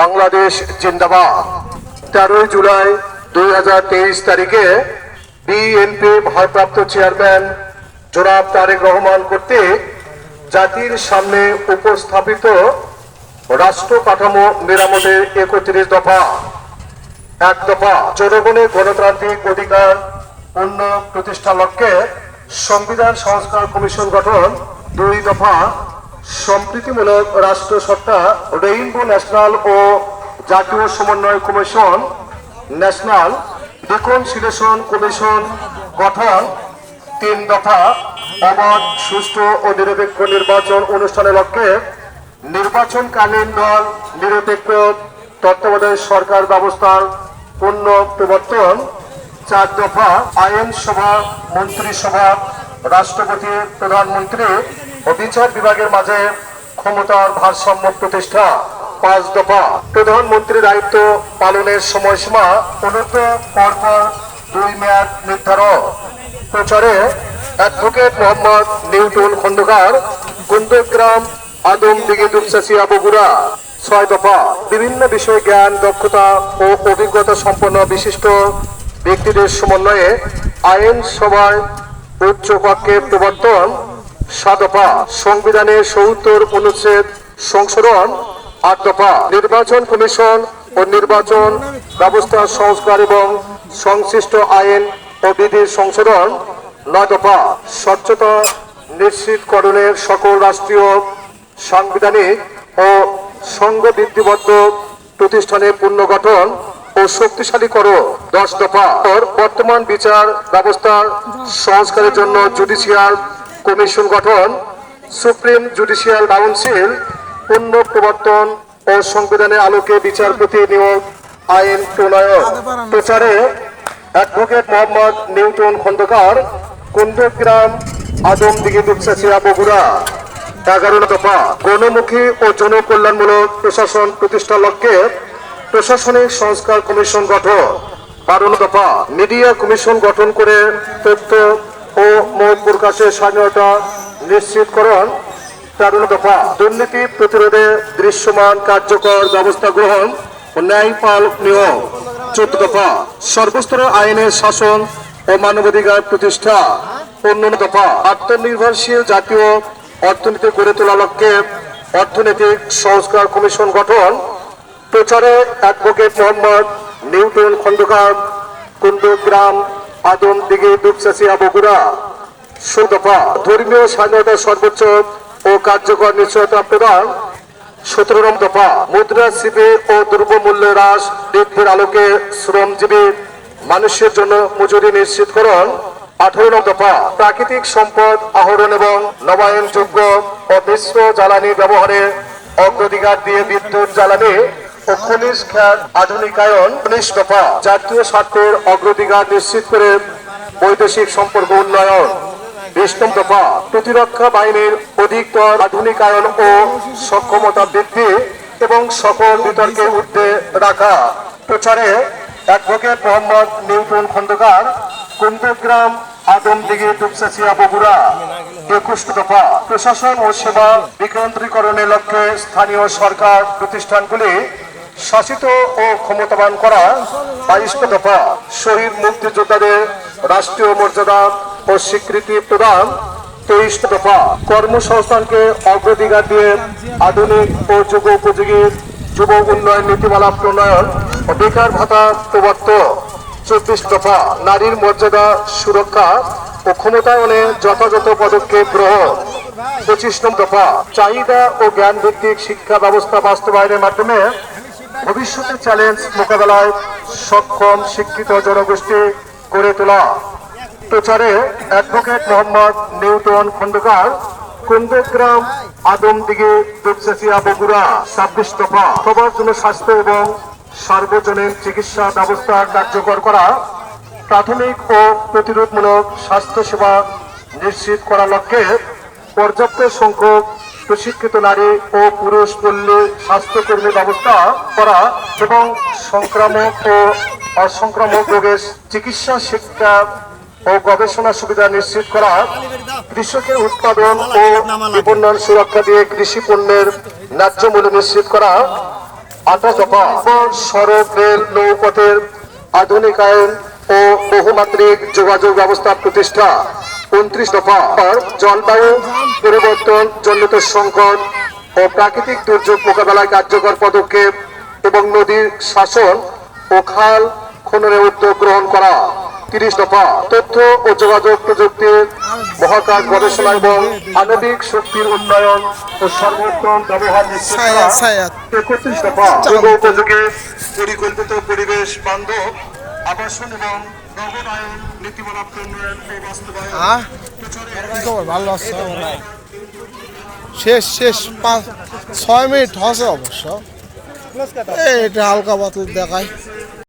বাংলাদেশ জিন্দাবাদ। তেরোই জুলাই দুই হাজার তেইশ তারিখে বিএনপি ভারপ্রাপ্ত চেয়ারম্যান জনাব তারেক রহমান কর্তৃক জাতির সামনে উপস্থাপিত রাষ্ট্র কাঠামো মেরামতের একত্রিশ দফা। এক দফা জনগণের গণতান্ত্রিক অধিকার পূর্ণ প্রতিষ্ঠা লক্ষ্যে সংবিধান সংস্কার কমিশন গঠন। দুই দফা সম্প্রীতিমূলক রাষ্ট্র সত্তা রেইনবো ন্যাশনাল ও জাতীয় সমন্বয় কমিশন ন্যাশনাল রিকনসিলেশন কমিশন গঠন তিন দফা, অবাধ, সুষ্ঠু ও নিরপেক্ষ নির্বাচন অনুষ্ঠানের লক্ষ্যে নির্বাচনকালীন দল, নিরপেক্ষ তত্ত্বাবধায়ক সরকার ব্যবস্থার পূর্ণ প্রবর্তন, চার দফা আইনসভা, মন্ত্রিসভা, রাষ্ট্রপতি, প্রধানমন্ত্রী ও বিভাগের মাঝে ক্ষমতার ভারসাম্য প্রতিষ্ঠা পাঁচ দফা। প্রধানমন্ত্রীর দায়িত্ব পালনের সময়সীমা উন্নত পরপর দুই মেয়াদ নির্ধারণ প্রচারে advocate Mohammad Newton Khandakar Kundagram Adamdighi Dupchanchia Bogura. ছয় দফা। বিভিন্ন বিষয়ে জ্ঞান, দক্ষতা ও অভিজ্ঞতা সম্পন্ন বিশিষ্ট ব্যক্তিদের সমন্বয়ে আইন সভায় উচ্চ কক্ষে প্রবর্তন সাত সংবিধানের সত্তর অনুচ্ছেদ সংশোধন আট দফা নির্বাচন কমিশন ও নির্বাচন ব্যবস্থা সংস্কার এবং সংশ্লিষ্ট আইন ও বিধির সংশোধন নয় দফা স্বচ্ছতা নিশ্চিতকরণের সকল রাষ্ট্রীয়, সাংবিধানিক ও সংঘবৃদ্ধিবদ্ধ প্রতিষ্ঠানের পুনর্গঠন ও শক্তিশালী করো দশ দফা বর্তমান বিচার ব্যবস্থার সংস্কারের জন্য জুডিশিয়াল কমিশন গঠন, সুপ্রিম জুডিশিয়াল কাউন্সিল পূর্ণ প্রবর্তন ও সংবিধানের আলোকে বিচারপতি নিয়োগ আইন প্রণয়ন। প্রচারে অ্যাডভোকেট মোহাম্মদ নিউটন খন্দকার কুন্দগ্রাম আদমদিঘি দুপচাচিয়া বগুড়া। এগারো দফা গণমুখী ও জনকল্যাণমূলক প্রশাসন প্রতিষ্ঠা লক্ষ্যে প্রশাসনিক সংস্কার কমিশন গঠন। বারো দফা মিডিয়া কমিশন গঠন করে তথ্য ও মত প্রকাশের স্বাধীনতা নিশ্চিতকরণ তেরো দফা দুর্নীতি প্রতিরোধে দৃশ্যমান কার্যকর ব্যবস্থা গ্রহণ ও ন্যায়পাল নিয়োগ চোদ্দ দফা সর্বস্তরের আইনের শাসন ও মানবাধিকার প্রতিষ্ঠা। পনেরো দফা আত্মনির্ভরশীল জাতীয় অর্থনীতি গড়ে তোলা লক্ষ্যে অর্থনৈতিক সংস্কার কমিশন গঠন। প্রচারে advocate Mohammad Newton Khandakar Kundagram Adamdighi Dupchanchia Bogura সুদফা ধর্মীয় স্বাধীনতা সর্বোচ্চ ও কার্যকর নিশ্চয়তা প্রদান। সতেরো নম দফা, মুদ্রাস্ফীতি ও দ্রব্যমূল্য হ্রাস বৃদ্ধির আলোকে শ্রমজীবী মানুষের জন্য মজুরি নিশ্চিত নিশ্চিতকরণ। আঠারো নম দফা, প্রাকৃতিক সম্পদ আহরণ এবং নবায়নযোগ্য ও মিশ্র জ্বালানি ব্যবহারে অগ্রাধিকার দিয়ে বিদ্যুৎ জ্বালানি খনিজ খাত আধুনিকায়ন উনিশ দফা জাতীয় স্বার্থের অগ্রাধিকার নিশ্চিত করে বৈদেশিক সম্পর্ক উন্নয়ন। বিষ্ণম দফা প্রতিরক্ষা বাহিনীর অধিকতর আধুনিকায়ন ও সক্ষমতা বৃদ্ধি এবং সকল বিতর্কে ঊর্ধ্বে রাখা। প্রচারে অ্যাডভোকেট মোহাম্মদ নিউটন খন্দকার কুন্দগ্রাম আদমদিঘি দুপচাচিয়া বগুড়া। একুশ দফা প্রশাসন ও সেবা বিকেন্দ্রীকরণের লক্ষ্যে স্থানীয় সরকার প্রতিষ্ঠানগুলি শাসিত ও ক্ষমতাবান করা বাইশ দফা শহীদ মুক্তিযোদ্ধাদের রাষ্ট্রীয় মর্যাদা ও স্বীকৃতি প্রদান তেইশ দফা কর্মসংস্থানকে অগ্রাধিকার দিয়ে আধুনিক ও যুগ উপযোগী যুব উন্নয়ন নীতিমালা প্রণয়ন ও বেকার ভাতা প্রবর্তন চব্বিশ দফা নারীর মর্যাদা সুরক্ষা ও ক্ষমতায়নে যথাযথ পদক্ষেপ গ্রহণ। পঁচিশ দফা চাহিদা ও জ্ঞান ভিত্তিক শিক্ষা ব্যবস্থা বাস্তবায়নের মাধ্যমে ভবিষ্যতের চ্যালেঞ্জ মোকাবেলায় সক্ষম শিক্ষিত জনগোষ্ঠী গড়ে তোলা। প্রচারে অ্যাডভোকেট মোহাম্মদ নিউটন খন্দকার, কুন্দগ্রাম আদমদিঘি দুপচাচিয়া বগুড়া ছাব্বিশ দফা সবার জন্য স্বাস্থ্য এবং সার্বজনীন চিকিৎসা ব্যবস্থা কার্যকর করা, প্রাথমিক ও প্রতিরোধমূলক স্বাস্থ্য সেবা নিশ্চিত করার লক্ষ্যে পর্যাপ্ত সংখ্যক প্রশিক্ষিত নারী ও পুরুষ পল্লী স্বাস্থ্যকর্মী ব্যবস্থা করা এবং সংক্রামক ও অসংক্রামক রোগের চিকিৎসা, শিক্ষা ও গবেষণা সুবিধা নিশ্চিত করা, কৃষকের উৎপাদন ও বিপণন সুরক্ষা দিয়ে কৃষি পণ্যের ন্যায্য মূল্য নিশ্চিত করা দফা সড়ক রেল নৌপথের আধুনিকায়ন ও বহুমাত্রিক যোগাযোগ ব্যবস্থা প্রতিষ্ঠা। উনত্রিশ দফা জলবায়ু পরিবর্তন জনিত সংকট ও প্রাকৃতিক দুর্যোগ মোকাবেলায় কার্যকর পদক্ষেপ এবং নদীর শাসন ও খাল খননের উদ্যোগ গ্রহণ করা। তিরিশ দফা তথ্য ও যোগাযোগ প্রযুক্তির মহাকাশ গবেষণা এবং আণবিক শক্তির উন্নয়ন ও সর্বোত্তম ব্যবহার নিশ্চিত একত্রিশ দফা উপযোগী পরিকল্পিত পরিবেশ বান্ধব আবাসন এবং নগরায়ন নীতিমালা প্রণয়ন ও বাস্তবায়ন হ্যাঁ কি খবর? ভালো আছে? শেষ শেষ পাঁচ ছয় মিনিট হসে অবশ্য। এটা হালকা বাতিল দেখায়।